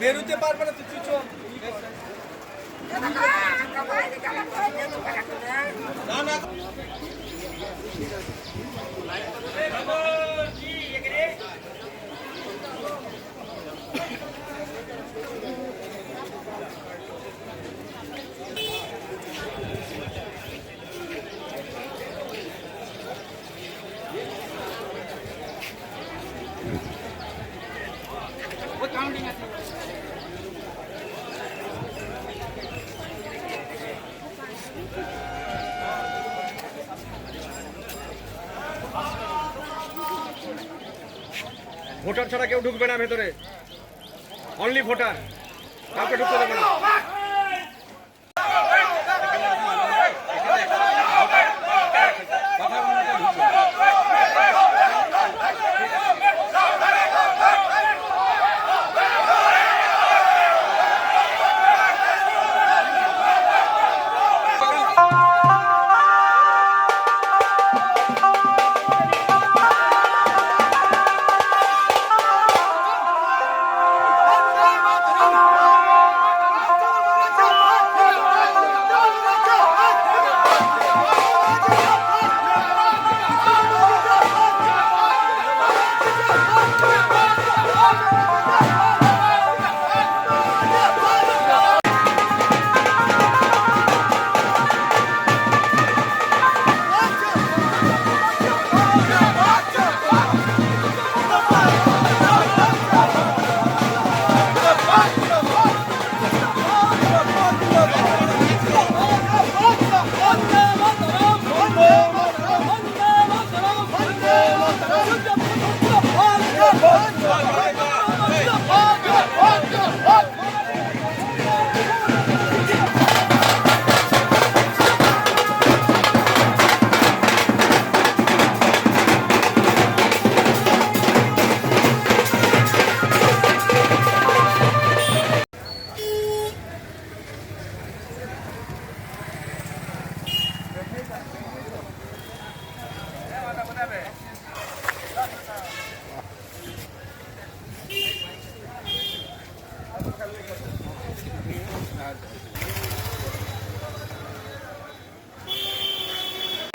বেরোতে পারবে না তুই চুচো। What counting at ভোটার ছাড়া কেউ ঢুকবে না ভেতরে। অনলি ভোটার কাউকে ঢুকতে দেবে না। Oh, oh, oh, oh.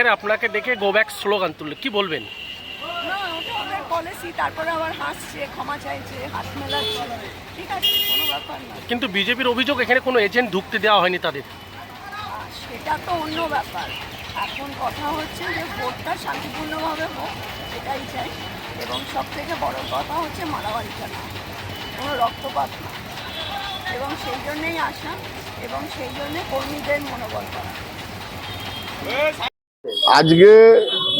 আপনাকে দেখে গো ব্যাক স্লোগান তুললে কি বলবেন? না ওদের পলিসি তারপরে আবার হাসছে ক্ষমা চাইছে হাত মেলাচ্ছে ঠিক আছে কোনো ব্যাপার না। কিন্তু বিজেপির অভিযোগ এখানে কোনো এজেন্ট ঢুকতে দেওয়া হয়নি তাদের। সেটা তো অন্য ব্যাপার। এখন কথা হচ্ছে যে ভোটটা শান্তিপূর্ণভাবে হোক এটাই চাই। এবং সব থেকে বড় কথা হচ্ছে মারামারিটা না কোনো রক্তপাত না। এবং সেই জন্যেই আসা এবং সেই জন্যে কর্মীদের মনোবল করা। আজকে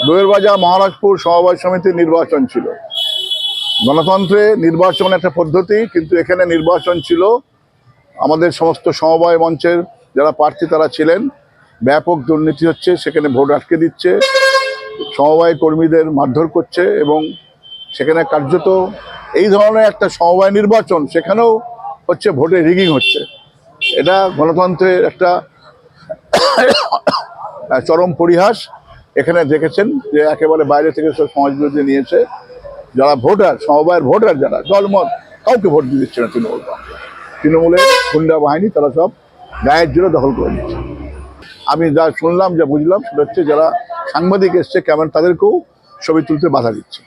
দোয়েরবাজার মহারাজপুর সমবায় সমিতির নির্বাচন ছিল। গণতন্ত্রে নির্বাচন একটা পদ্ধতি, কিন্তু এখানে নির্বাচন ছিল আমাদের সমস্ত সমবায় মঞ্চের যারা প্রার্থী তারা ছিলেন। ব্যাপক দুর্নীতি হচ্ছে, সেখানে ভোট আটকে দিচ্ছে, সমবায় কর্মীদের মারধর করছে এবং সেখানে কার্যত এই ধরনের একটা সমবায় নির্বাচন, সেখানেও হচ্ছে ভোটে রিগিং হচ্ছে। এটা গণতন্ত্রের একটা চরম পরিহাস। এখানে দেখেছেন যে একেবারে বাইরে থেকে সব সমাজ বিরোধী নিয়েছে। যারা ভোটার সমবায়ের ভোটার যারা দলমত কাউকে ভোট দিয়ে দিচ্ছে না তৃণমূল। তৃণমূলের গুন্ডা বাহিনী তারা সব গায়ের জন্য দখল করে নিচ্ছে আমি যা শুনলাম যা বুঝলাম সেটা হচ্ছে যারা সাংবাদিক এসছে কেমন তাদেরকেও ছবি তুলতে বাধা দিচ্ছে।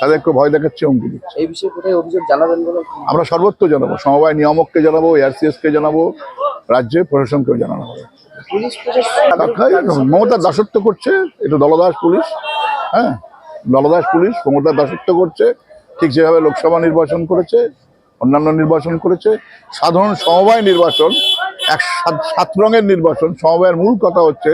তাদেরকেও ভয় দেখাচ্ছে হুমকি দিচ্ছে। এই বিষয়ে কোথায় অভিযোগ জানাবেন আমরা সর্বত্র জানাব। সমবায় নিয়ামককে জানাব এআরসিএসকে জানাব রাজ্যে প্রশাসনকেও জানানো হবে। পুলিশ প্রশাসন তাকাই মমতা দাসত্ব করছে এটা দলদাস পুলিশ হ্যাঁ? দলদাস পুলিশ মমতা দাসত্ব করছে ঠিক যেভাবে লোকসভা নির্বাচন করেছে অন্যান্য নির্বাচন করেছে সাধারণ সমবায় নির্বাচন এক সাত সাত রঙের নির্বাচন সমবায়ের মূল কথা হচ্ছে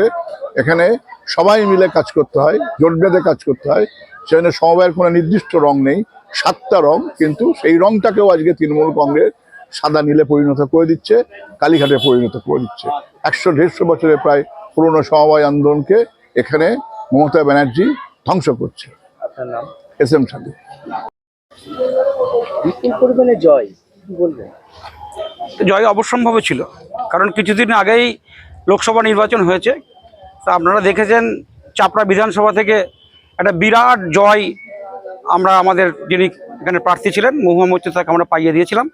এখানে সবাই মিলে কাজ করতে হয় জোট বেঁধে কাজ করতে হয় সেখানে সমবায়ের কোনো নির্দিষ্ট রং নেই সাতটা রং কিন্তু সেই রংটাকেও আজকে তৃণমূল কংগ্রেস সাদা নীলে পরিণত করে দিচ্ছে কালীঘাটে পরিণত করে দিচ্ছে। একশো দেড়শো বছরের প্রায় পুরনো সমবায় আন্দোলনকে এখানে মমতা ব্যানার্জি ধ্বংস করছে। এস এম সাথে পরিমাণে জয় কি বলবেন? জয় অবশ্যম্ভাবী ছিল কারণ কিছুদিন আগেই লোকসভা নির্বাচন হয়েছে। তা আপনারা দেখেছেন চাপড়া বিধানসভা থেকে একটা বিরাট জয় আমরা আমাদের যিনি এখানে প্রার্থী ছিলেন মহুয়া মৈত্র তাকে আমরা পাইয়ে দিয়েছিলাম।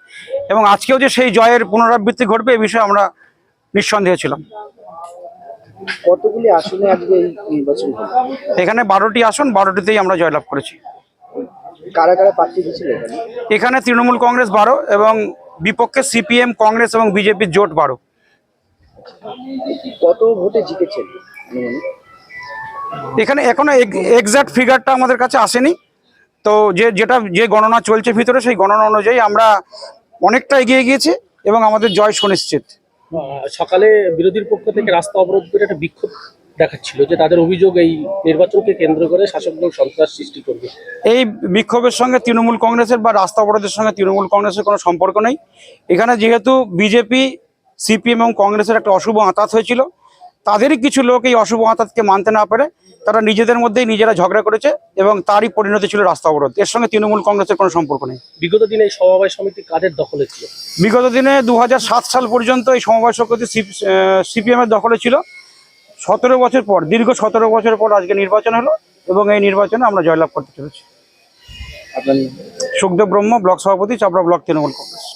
এবং আজকেও যে সেই জয়ের পুনরাবৃত্তি ঘটবে এ বিষয়ে আমরা নিঃসন্দেহ ছিলাম। কতগুলি আসনে আজকে নির্বাচন এখানে বারোটি আসন বারোটিতেই আমরা জয়লাভ করেছি। কারা কারা প্রার্থী দিয়েছিল এখানে? এখানে তৃণমূল কংগ্রেস বারো এবং বিপক্ষে সিপিএম কংগ্রেস এবং বিজেপির জোট বারো। কত ভোটে জিতেছেন এখানে এখনও এক্সাক্ট ফিগারটা আমাদের কাছে আসেনি। তো যে যেটা যে গণনা চলছে ভিতরে সেই গণনা অনুযায়ী আমরা অনেকটা এগিয়ে গিয়েছে এবং আমাদের জয় সুনিশ্চিত। সকালে বিরোধীর পক্ষ থেকে রাস্তা অবরোধ করে একটা বিক্ষোভ দেখাচ্ছিল যে তাদের অভিযোগ এই নির্বাচনকে কেন্দ্র করে শাসক দল সন্ত্রাস সৃষ্টি করবে। এই বিক্ষোভের সঙ্গে তৃণমূল কংগ্রেসের বা রাস্তা অবরোধের সঙ্গে তৃণমূল কংগ্রেসের কোনো সম্পর্ক নেই। এখানে যেহেতু বিজেপি সিপিএম এবং কংগ্রেসের একটা অশুভ আঁতাত হয়েছিল তাদেরই কিছু লোক এই অশুভ আঁতাতকে মানতে না পারে তারা নিজেদের মধ্যেই নিজেরা ঝগড়া করেছে এবং তারই পরিণতি ছিল রাস্তা অবরোধ। এর সঙ্গে তৃণমূল কংগ্রেসের কোনো সম্পর্ক নেই। বিগত দিনে এই সমবায় সমিতি কাদের দখলে ছিল? বিগত দিনে দু হাজার সাত সাল পর্যন্ত এই সমবায় সমিতি সিপিএম এর দখলে ছিল। সতেরো বছর পর দীর্ঘ সতেরো বছর পর আজকে নির্বাচন হলো এবং এই নির্বাচনে আমরা জয়লাভ করতে চলেছি। সুখদেব ব্রহ্ম ব্লক সভাপতি চাপড়া ব্লক তৃণমূল কংগ্রেস।